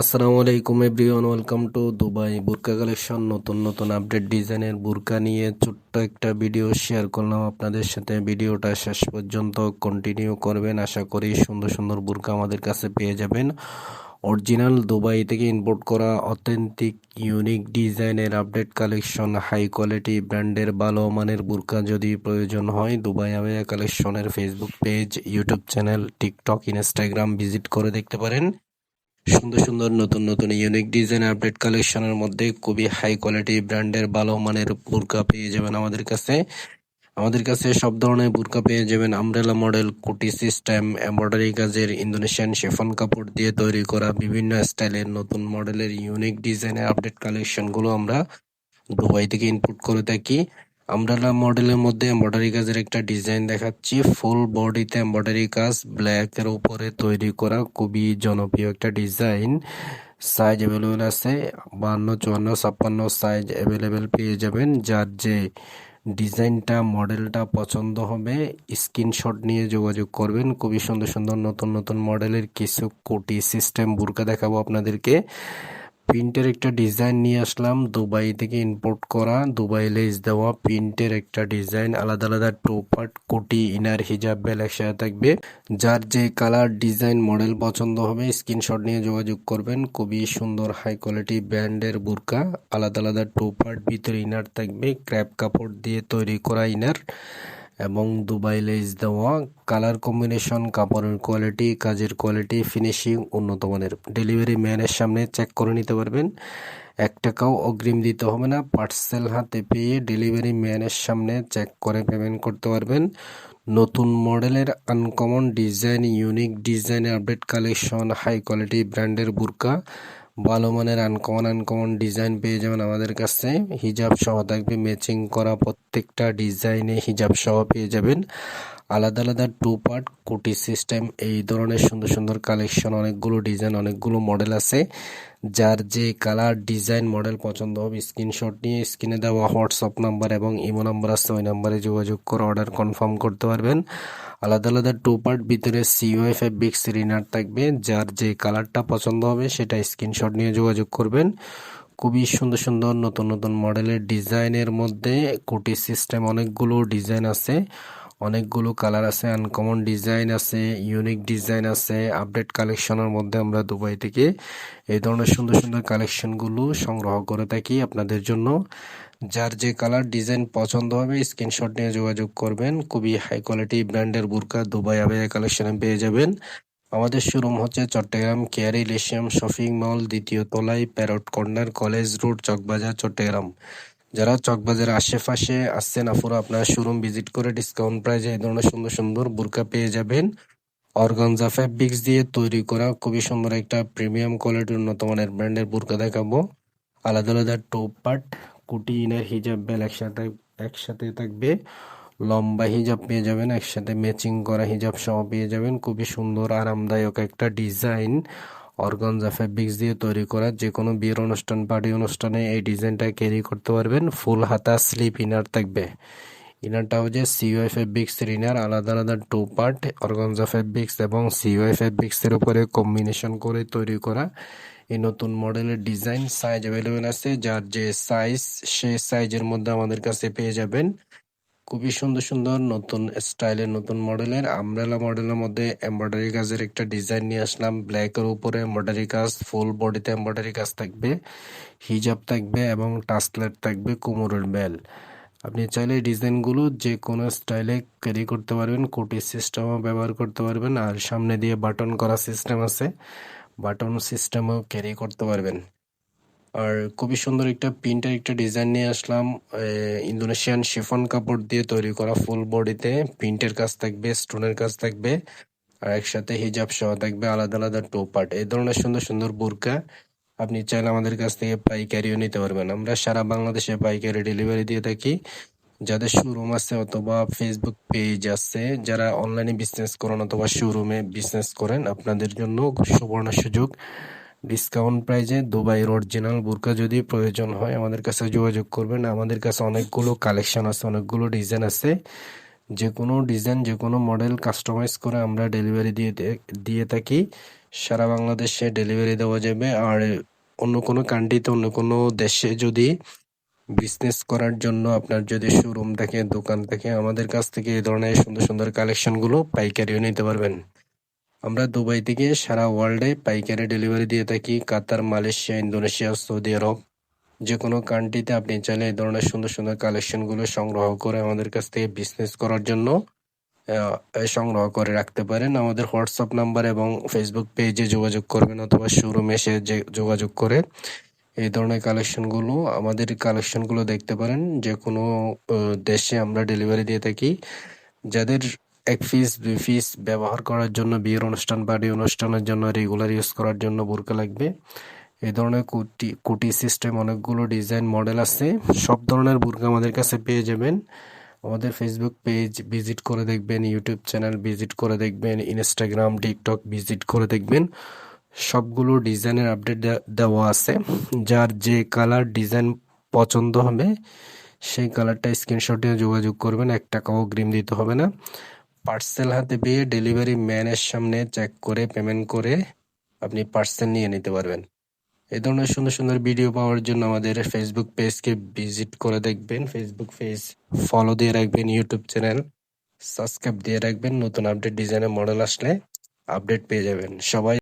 আসসালামু আলাইকুম everyone, welcome to Dubai বুরকা কালেকশন। নতুন নতুন আপডেট ডিজাইনের বুরকা নিয়ে ছোট্ট একটা ভিডিও শেয়ার করলাম আপনাদের সাথে। ভিডিওটা শেষ পর্যন্ত কন্টিনিউ করবেন। আশা করি সুন্দর সুন্দর বুরকা আমাদের কাছে পেয়ে যাবেন। অরিজিনাল দুবাই থেকে ইম্পোর্ট করা অথেন্টিক ইউনিক ডিজাইনের আপডেট কালেকশন হাই কোয়ালিটি ব্র্যান্ডের ভালো মানের বুরকা যদি প্রয়োজন হয়, দুবাই আবেয়া কালেকশনের Facebook page YouTube channel TikTok Instagram visit করে দেখতে পারেন। সুন্দর সুন্দর নতুন নতুন ইউনিক ডিজাইন আপডেট কালেকশনের মধ্যে খুবই হাই কোয়ালিটি ব্র্যান্ডের ভালো মানের বুরকা পেয়ে যাবেন আমাদের কাছে। আমাদের কাছে সব ধরনের বুরকা পেয়ে যাবেন। আমব্রেলা মডেল কুটি সিস্টেম এমব্রয়ডারি কাজের ইন্দোনেশিয়ান শেফন কাপড় দিয়ে তৈরি করা বিভিন্ন স্টাইলের নতুন মডেলের ইউনিক ডিজাইনের আপডেট কালেকশনগুলো আমরা দুবাই থেকে ইনপুট করে থাকি। আমব্রেলা মডেলের মধ্যে এমব্রয়ডারি কাজের একটা ডিজাইন দেখাচ্ছি। ফুল বডিতে এমব্রয়ডারি কাজ ব্ল্যাক এর উপরে তৈরি করা, খুবই জনপ্রিয় একটা ডিজাইন সাইজ অ্যাভেলেবেল আছে, বান্ন, চুয়ান্ন, ছাপ্পান্ন সাইজ অ্যাভেলেবেল পেয়ে যাবেন। যার যে ডিজাইনটা, মডেলটা পছন্দ হবে স্ক্রিনশট নিয়ে যোগাযোগ করবেন। খুবই সুন্দর সুন্দর নতুন নতুন মডেলের কিছু কোটি সিস্টেম বুরকা দেখাবো আপনাদেরকে। প্রিন্টের একটা ডিজাইন নিয়ে আসলাম। দুবাই থেকে ইম্পোর্ট করা দুবাই লেস দেওয়া প্রিন্টের একটা ডিজাইন। আলাদা আলাদা টু পার্ট কোটি, ইনার, হিজাব বেল একসাথে থাকবে। যার যে কালার ডিজাইন মডেল পছন্দ হবে স্ক্রিনশট নিয়ে যোগাযোগ করবেন। খুবই সুন্দর হাই কোয়ালিটি ব্র্যান্ডের বুরকা। আলাদা আলাদা টু পার্ট ভিতরে ইনার থাকবে। ক্র্যাপ কাপড় দিয়ে তৈরি করা ইনার। এবং দুবাই লেস দেওয়া কালার কম্বিনেশন কাপড়ের কোয়ালিটি কাজের কোয়ালিটি ফিনিশিং উন্নত মানের। ডেলিভারি ম্যানের সামনে চেক করে নিতে পারবেন। এক টাকাও অগ্রিম দিতে হবে না। পার্সেল হাতে পেয়ে ডেলিভারি ম্যানের সামনে চেক করে পেমেন্ট করতে পারবেন। নতুন মডেলের আনকমন ডিজাইন ইউনিক ডিজাইনের আপডেট কালেকশন হাই কোয়ালিটি ব্র্যান্ডের বুরকা ভালো মানের আনকমন আনকমন ডিজাইন পেয়ে যাবেন আমাদের কাছে। হিজাব সহ থাকবে ম্যাচিং করা প্রত্যেকটা ডিজাইনে হিজাব সহ পেয়ে যাবেন। আলাদা আলাদা টু পার্ট কুটি সিস্টেম এই ধরনের সুন্দর সুন্দর কালেকশন অনেকগুলো ডিজাইন অনেকগুলো মডেল আছে। যার যে কালার ডিজাইন মডেল পছন্দ হবে স্ক্রিনশট নিয়ে স্ক্রিনে দেওয়া হোয়াটসঅ্যাপ নাম্বার এবং ইমো নাম্বার আছে, ওই নাম্বারে যোগাযোগ করে অর্ডার কনফার্ম করতে পারবেন। আলাদা আলাদা টু পার্ট ভিতরে সিওএফ বিক্স রিনার থাকবে, যার যে কালারটা পছন্দ হবে, সেটা স্ক্রিনশট নিয়ে যোগাযোগ করবেন। খুবই সুন্দর সুন্দর নতুন নতুন মডেলের ডিজাইনের মধ্যে কোটি সিস্টেম অনেকগুলো ডিজাইন আছে। অনেকগুলো কালার আছে আনকমন ডিজাইন আছে ইউনিক ডিজাইন আছে। আপডেট কালেকশনের মধ্যে আমরা দুবাই থেকে এই ধরনের সুন্দর সুন্দর কালেকশনগুলো সংগ্রহ করে থাকি আপনাদের জন্য। যার যে কালার ডিজাইন পছন্দ হবে স্ক্রিনশট নিয়ে যোগাযোগ করবেন। খুবই হাই কোয়ালিটি ব্র্যান্ডের বুরকা দুবাই আবেয়া কালেকশনে পেয়ে যাবেন। আমাদের শোরুম হচ্ছে Chattogram care elysium shopping mall দ্বিতীয় তলায় parrot corner college road Chawkbazar, Chattogram. যারা চকবাজার আশেপাশে আসছেন আফুরা আপনার শোরুম ভিজিট করে ডিসকাউন্ট প্রাইজে এই ধরনের সুন্দর সুন্দর বুরকা পেয়ে যাবেন। অর্গানজা ফ্যাব্রিক্স দিয়ে তৈরি করা খুবই সুন্দর একটা প্রিমিয়াম কোয়ালিটির উন্নত মানের ব্র্যান্ডের বুরকা দেখাবো। আলাদা আলাদা টোপ পার্ট কুটি ইনার হিজাব বেল একসাথে একসাথে থাকবে। লম্বা হিজাব পেয়ে যাবেন, একসাথে ম্যাচিং করা হিজাব সহ পেয়ে যাবেন। খুবই সুন্দর, আরামদায়ক একটা ডিজাইন অর্গানজা ফ্যাব্রিক্স দিয়ে তৈরি করা যে কোনো বিয়ের অনুষ্ঠান পার্টি অনুষ্ঠানে এই ডিজাইনটা ক্যারি করতে পারবেন। ফুল হাতা স্লিপ ইনার থাকবে। ইনারটা হচ্ছে সিওআই ফেব্রিক্সের ইনার আলাদা আলাদা টু পার্ট অর্গানজা ফেব্রিক্স এবং সিওআই ফেব্রিক্সের উপরে কম্বিনেশন করে তৈরি করা। এই নতুন মডেলের ডিজাইন সাইজ অ্যাভেলেবেল আছে, যার যে সাইজ সে সাইজের মধ্যে আমাদের কাছে পেয়ে যাবেন। খুবই সুন্দর সুন্দর নতুন স্টাইলের, নতুন মডেলের আমব্রেলা মডেলের মধ্যে এমব্রয়ডারি কাজের একটা ডিজাইন নিয়ে আসলাম। ব্ল্যাকের উপরে এমব্রয়ডারি কাজ ফুল বডিতে এমব্রয়ডারি কাজ থাকবে হিজাব থাকবে এবং টাসলেট থাকবে, কোমরের বেল আপনি চাইলে ডিজাইনগুলো যে কোনো স্টাইলে ক্যারি করতে পারবেন কোটি সিস্টেমও ব্যবহার করতে পারবেন, আর সামনে দিয়ে বাটন করা সিস্টেম আছে বাটন সিস্টেমও ক্যারি করতে পারবেন। আর খুবই সুন্দর একটা প্রিন্টের একটা ডিজাইন নিয়ে আসলাম। ইন্দোনেশিয়ান শিফন কাপড় দিয়ে তৈরি করা ফুল বডিতে প্রিন্টের কাজ থাকবে, স্টোনের কাজ থাকবে, আর একসাথে হিজাব সহ থাকবে আলাদা আলাদা টু পার্ট এই ধরনের সুন্দর সুন্দর বুরকা আপনি চাইলে আমাদের কাছ থেকে পাইকারিও নিতে পারবেন। আমরা সারা বাংলাদেশে পাইকারি ডেলিভারি দিয়ে থাকি। যাদের শোরুম আছে অথবা ফেসবুক পেজ আছে, যারা অনলাইনে বিজনেস করেন অথবা শোরুমে বিজনেস করেন, আপনাদের জন্য সুবর্ণ সুযোগ। ডিসকাউন্ট প্রাইজে দুবাইয়ের অরিজিনাল বুরকা যদি প্রয়োজন হয়, আমাদের কাছে যোগাযোগ করবেন। আমাদের কাছে অনেকগুলো কালেকশন আছে, অনেকগুলো ডিজাইন আছে। যে কোনো ডিজাইন যে কোনো মডেল কাস্টমাইজ করে আমরা ডেলিভারি দিয়ে দিয়ে থাকি। সারা বাংলাদেশে ডেলিভারি দেওয়া যাবে। আর অন্য কোনো কান্ট্রিতে অন্য কোনো দেশে যদি বিজনেস করার জন্য আপনার যদি শোরুম থাকে, দোকান থাকে, আমাদের কাছ থেকে এই ধরনের সুন্দর সুন্দর কালেকশনগুলো পাইকারিও নিতে পারবেন। আমরা দুবাই থেকে সারা ওয়ার্ল্ডে পাইকারি ডেলিভারি দিয়ে থাকি কাতার, মালয়েশিয়া, ইন্দোনেশিয়া, সৌদি আরব। যে কোনো কান্ট্রিতে আপনি চাইলে এই ধরনের সুন্দর সুন্দর কালেকশনগুলো সংগ্রহ করে আমাদের কাছ থেকে বিজনেস করার জন্য সংগ্রহ করে রাখতে পারেন। আমাদের হোয়াটসঅ্যাপ নাম্বার এবং ফেসবুক পেজে যোগাযোগ করবেন অথবা শোরুমে এসে যে, যোগাযোগ করে এই ধরনের কালেকশনগুলো আমাদের কালেকশনগুলো দেখতে পারেন। যে কোনো দেশে আমরা ডেলিভারি দিয়ে থাকি। যাদের এক পিস দুই পিস ব্যবহার করার জন্য, বিয়ের অনুষ্ঠান বাড়ি অনুষ্ঠানের জন্য রেগুলার ইউজ করার জন্য বোরকা লাগবে। এই ধরনের কুটি কুটি সিস্টেম অনেকগুলো ডিজাইন মডেল আছে। সব ধরনের বোরকা আমাদের কাছে পেয়ে যাবেন। আমাদের ফেসবুক পেজ ভিজিট করে দেখবেন ইউটিউব চ্যানেল ভিজিট করে দেখবেন ইনস্টাগ্রাম টিকটক ভিজিট করে দেখবেন। সবগুলো ডিজাইনের আপডেট দেওয়া আছে। যার যে কালার ডিজাইন পছন্দ হবে, সেই কালারটা স্ক্রিনশট দিয়ে যোগাযোগ করবেন। এক টাকাও অগ্রিম দিতে হবে না। পার্সেল হাতে পেয়ে ডেলিভারি ম্যানের সামনে চেক করে পেমেন্ট করে আপনি পার্সেল নিয়ে নিতে পারবেন। এই ধরনের সুন্দর সুন্দর ভিডিও পাওয়ার জন্য আমাদের ফেসবুক পেজকে ভিজিট করে দেখবেন। ফেসবুক পেজ ফলো দিয়ে রাখবেন ইউটিউব চ্যানেল সাবস্ক্রাইব দিয়ে রাখবেন। নতুন আপডেট ডিজাইনের মডেল আসলে আপডেট পেয়ে যাবেন। সবাই